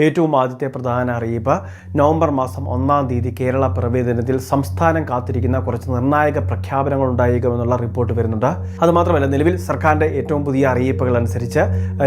ഏറ്റവും ആദ്യത്തെ പ്രധാന അറിയിപ്പ് നവംബർ മാസം ഒന്നാം തീയതി കേരള പിറവി ദിനത്തിൽ സംസ്ഥാനം കാത്തിരിക്കുന്ന കുറച്ച് നിർണായക പ്രഖ്യാപനങ്ങൾ ഉണ്ടായേക്കുമെന്നുള്ള റിപ്പോർട്ട് വരുന്നുണ്ട്. അതുമാത്രമല്ല നിലവിൽ സർക്കാരിന്റെ ഏറ്റവും പുതിയ അറിയിപ്പുകൾ അനുസരിച്ച്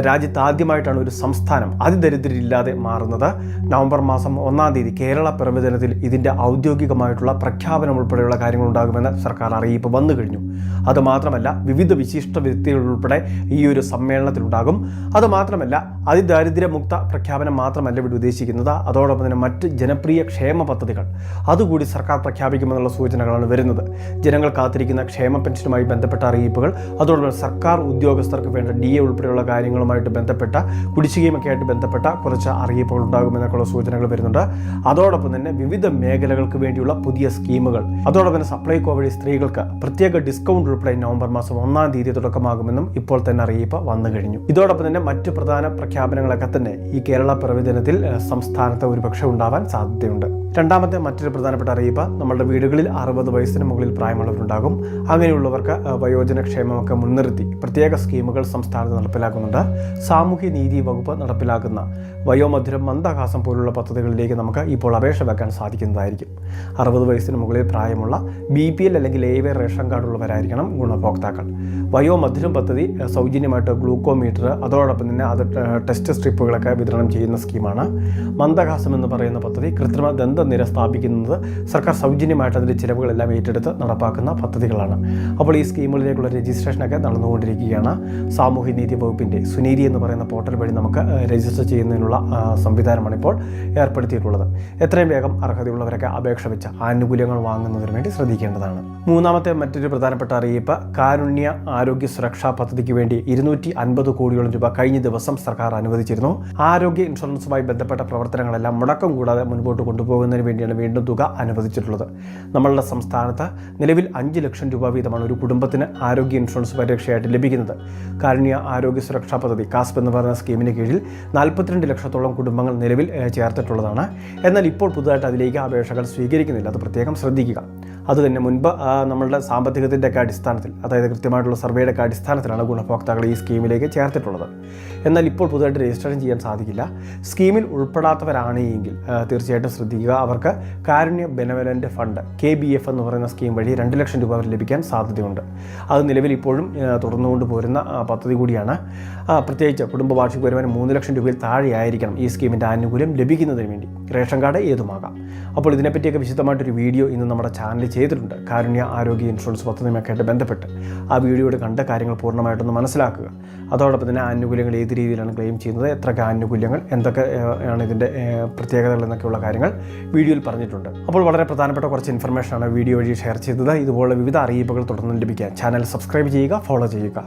രാജ്യത്ത് ആദ്യമായിട്ടാണ് ഒരു സംസ്ഥാനം അതിദരിദ്രരില്ലാതെ മാറുന്നത്. നവംബർ മാസം ഒന്നാം തീയതി കേരള പിറവി ദിനത്തിൽ ഇതിന്റെ ഔദ്യോഗികമായിട്ടുള്ള പ്രഖ്യാപനം ഉൾപ്പെടെയുള്ള കാര്യങ്ങൾ ഉണ്ടാകുമെന്ന് സർക്കാർ അറിയിപ്പ് വന്നു കഴിഞ്ഞു. അതുമാത്രമല്ല വിവിധ വിശിഷ്ട വ്യക്തികൾ ഉൾപ്പെടെ ഈ ഒരു സമ്മേളനത്തിലുണ്ടാകും. അതുമാത്രമല്ല അതിദാരിദ്ര്യമുക്ത പ്രഖ്യാപനം മാത്രമല്ല ഇവിടെ ഉദ്ദേശിക്കുന്നത്. അതോടൊപ്പം തന്നെ മറ്റ് ജനപ്രിയ ക്ഷേമ പദ്ധതികൾ. അതുകൂടി സർക്കാർ പ്രഖ്യാപിക്കുമെന്നുള്ള സൂചനകളാണ് വരുന്നത്. ജനങ്ങൾ കാത്തിരിക്കുന്ന ക്ഷേമ പെൻഷനുമായി ബന്ധപ്പെട്ട അറിയിപ്പുകൾ അതോടൊപ്പം സർക്കാർ ഉദ്യോഗസ്ഥർക്ക് വേണ്ട ഡി എ ഉൾപ്പെടെയുള്ള കാര്യങ്ങളുമായിട്ട് ബന്ധപ്പെട്ട കുടിശ്ശികയുമൊക്കെ ആയിട്ട് ബന്ധപ്പെട്ട കുറച്ച് അറിയിപ്പുകൾ ഉണ്ടാകുമെന്നൊക്കെയുള്ള സൂചനകൾ വരുന്നുണ്ട്. അതോടൊപ്പം തന്നെ വിവിധ മേഖലകൾക്ക് വേണ്ടിയുള്ള പുതിയ സ്കീമുകൾ. അതോടൊപ്പം തന്നെ സപ്ലൈകോ വഴി സ്ത്രീകൾക്ക് പ്രത്യേക ഡിസ്കൗണ്ട് ഉൾപ്പെടെ നവംബർ മാസം ഒന്നാം തീയതി തുടക്കമാകുമെന്നും ഇപ്പോൾ തന്നെ അറിയിപ്പ് വന്നു കഴിഞ്ഞു. ഇതോടൊപ്പം തന്നെ മറ്റ് പ്രധാന പ്രഖ്യാപനങ്ങളൊക്കെ തന്നെ ഈ കേരള പിറവി ദിനത്തിൽ സംസ്ഥാനത്ത് ഒരുപക്ഷെ ഉണ്ടാവാൻ സാധ്യതയുണ്ട്. രണ്ടാമത്തെ മറ്റൊരു പ്രധാനപ്പെട്ട അറിയിപ്പ് നമ്മളുടെ വീടുകളിൽ അറുപത് വയസ്സിന് മുകളിൽ പ്രായമുള്ളവരുണ്ടാകും. അങ്ങനെയുള്ളവർക്ക് വയോജനക്ഷേമമൊക്കെ വയോജന ക്ഷേമമൊക്കെ മുൻനിർത്തി പ്രത്യേക സ്കീമുകൾ സംസ്ഥാനത്ത് നടപ്പിലാക്കുന്നുണ്ട്. സാമൂഹ്യ നീതി വകുപ്പ് നടപ്പിലാക്കുന്ന വയോമധുരം മന്ദഹാസം പോലുള്ള പദ്ധതികളിലേക്ക് നമുക്ക് ഇപ്പോൾ അപേക്ഷ വെക്കാൻ സാധിക്കുന്നതായിരിക്കും. അറുപത് വയസ്സിന് മുകളിൽ പ്രായമുള്ള ബി പി എൽ അല്ലെങ്കിൽ എ വൈ റേഷൻ കാർഡ് ഉള്ളവരായിരിക്കണം ഗുണഭോക്താക്കൾ. വയോമധുരം പദ്ധതി സൗജന്യമായിട്ട് ഗ്ലൂക്കോമീറ്റർ അതോടൊപ്പം തന്നെ അത് ടെസ്റ്റ് സ്ട്രിപ്പുകളൊക്കെ വിതരണം ചെയ്യുന്ന സ്കീമാണ്. മന്ദഹാസം എന്ന് പറയുന്ന പദ്ധതി കൃത്രിമ ദന്തനിര സ്ഥാപിക്കുന്നത് സർക്കാർ സൗജന്യമായിട്ട് അതിന്റെ ചിലവുകളെല്ലാം ഏറ്റെടുത്ത് നടപ്പാക്കുന്ന പദ്ധതികളാണ്. അപ്പോൾ ഈ സ്കീമുകളിലേക്കുള്ള രജിസ്ട്രേഷനൊക്കെ നടന്നുകൊണ്ടിരിക്കുകയാണ്. സാമൂഹ്യ നീതി വകുപ്പിന്റെ സുനീതി എന്ന് പറയുന്ന പോർട്ടൽ വഴി നമുക്ക് രജിസ്റ്റർ ചെയ്യുന്നതിനുള്ള സംവിധാനമാണ് ഇപ്പോൾ ഏർപ്പെടുത്തിയിട്ടുള്ളത്. എത്രയും വേഗം അർഹതയുള്ളവരൊക്കെ അപേക്ഷ വെച്ച് ആനുകൂല്യങ്ങൾ വാങ്ങുന്നതിന് വേണ്ടി ശ്രദ്ധിക്കേണ്ടതാണ്. മൂന്നാമത്തെ മറ്റൊരു പ്രധാനപ്പെട്ട അറിയിപ്പ് കാരുണ്യ ആരോഗ്യ സുരക്ഷാ പദ്ധതിക്ക് വേണ്ടി ഇരുന്നൂറ്റി അൻപത് കോടിയോളം രൂപ കഴിഞ്ഞ ദിവസം സർക്കാർ അനുവദിച്ചിരുന്നു. ആരോഗ്യ ഇൻഷുറൻസുമായി ബന്ധപ്പെട്ട പ്രവർത്തനങ്ങളെല്ലാം മുടക്കം കൂടാതെ മുൻപോട്ട് കൊണ്ടുപോകുന്നതിന് വേണ്ടിയാണ് വീണ്ടും തുക അനുവദിച്ചിട്ടുള്ളത്. നമ്മളുടെ സംസ്ഥാനത്ത് നിലവിൽ അഞ്ച് ലക്ഷം രൂപ വീതമാണ് ഒരു കുടുംബത്തിന് ആരോഗ്യ ഇൻഷുറൻസ് പരിരക്ഷയായിട്ട് ലഭിക്കുന്നത്. കാരുണ്യ ആരോഗ്യ സുരക്ഷാ പദ്ധതി കാസ്പ് എന്ന് പറയുന്ന സ്കീമിന് കീഴിൽ നാൽപ്പത്തിരണ്ട് ലക്ഷത്തോളം കുടുംബങ്ങൾ നിലവിൽ ചേർത്തിട്ടുള്ളതാണ്. എന്നാൽ ഇപ്പോൾ പുതുതായിട്ട് അതിലേക്ക് അപേക്ഷകൾ സ്വീകരിക്കുന്നില്ല. അത് പ്രത്യേകം ശ്രദ്ധിക്കുക. അതുതന്നെ മുൻപ് നമ്മളുടെ സാമ്പത്തികത്തിന്റെ ഒക്കെ അടിസ്ഥാനത്തിൽ അതായത് കൃത്യമായിട്ടുള്ള സർവേയുടെ ഒക്കെ അടിസ്ഥാനത്തിലാണ് ഗുണഭോക്താക്കൾ ഈ സ്കീമിലേക്ക് ചേർത്തിട്ടുള്ളത്. എന്നാൽ ഇപ്പോൾ പുതുതായിട്ട് രജിസ്ട്രേഷൻ ചെയ്യാൻ സാധിക്കില്ല. സ്കീമിൽ ഉൾപ്പെടാത്തവരാണെങ്കിൽ തീർച്ചയായിട്ടും ശ്രദ്ധിക്കുക. അവർക്ക് Karunya benevolent fund K B F എന്ന് പറയുന്ന സ്കീം വഴി രണ്ട് ലക്ഷം രൂപ വരെ ലഭിക്കാൻ സാധ്യതയുണ്ട്. അത് നിലവിൽ ഇപ്പോഴും തുടർന്നുകൊണ്ട് പോരുന്ന പദ്ധതി കൂടിയാണ്. പ്രത്യേകിച്ച് കുടുംബ വാർഷിക വരുമാനം മൂന്ന് ലക്ഷം രൂപയിൽ താഴെയായിരിക്കണം ഈ സ്കീമിന്റെ ആനുകൂല്യം ലഭിക്കുന്നതിന് വേണ്ടി. റേഷൻ കാർഡ് ഏതുമാകാം? അപ്പോൾ ഇതിനെപ്പറ്റിയൊക്കെ വിശദമായിട്ടൊരു വീഡിയോ ഇന്ന് നമ്മുടെ ചാനലിൽ ചെയ്തിട്ടുണ്ട്. കാരുണ്യ ആരോഗ്യ ഇൻഷുറൻസ് പദ്ധതിയുമൊക്കെ ആയിട്ട് ബന്ധപ്പെട്ട്. ആ വീഡിയോയുടെ കണ്ട കാര്യങ്ങൾ പൂർണമായിട്ടൊന്ന് മനസ്സിലാക്കുക. അതോടൊപ്പം തന്നെ ആനുകൂല്യങ്ങൾ ഏത് രീതിയിലാണ് ക്ലെയിം ചെയ്യുന്നത് എത്രയൊക്കെ ആനുകൂല്യങ്ങൾ എന്തൊക്കെ ആണ് ഇതിന്റെ പ്രത്യേകതകൾ എന്നൊക്കെയുള്ള കാര്യങ്ങൾ വീഡിയോയിൽ പറഞ്ഞിട്ടുണ്ട്. അപ്പോൾ വളരെ പ്രധാനപ്പെട്ട കുറച്ച് ഇൻഫർമേഷനാണ് വീഡിയോ വഴി ഷെയർ ചെയ്തത്. ഇതുപോലുള്ള വിവിധ അറിയിപ്പുകൾ തുടർന്ന് ലഭിക്കാൻ ചാനൽ സബ്സ്ക്രൈബ് ചെയ്യുക ഫോളോ ചെയ്യുക.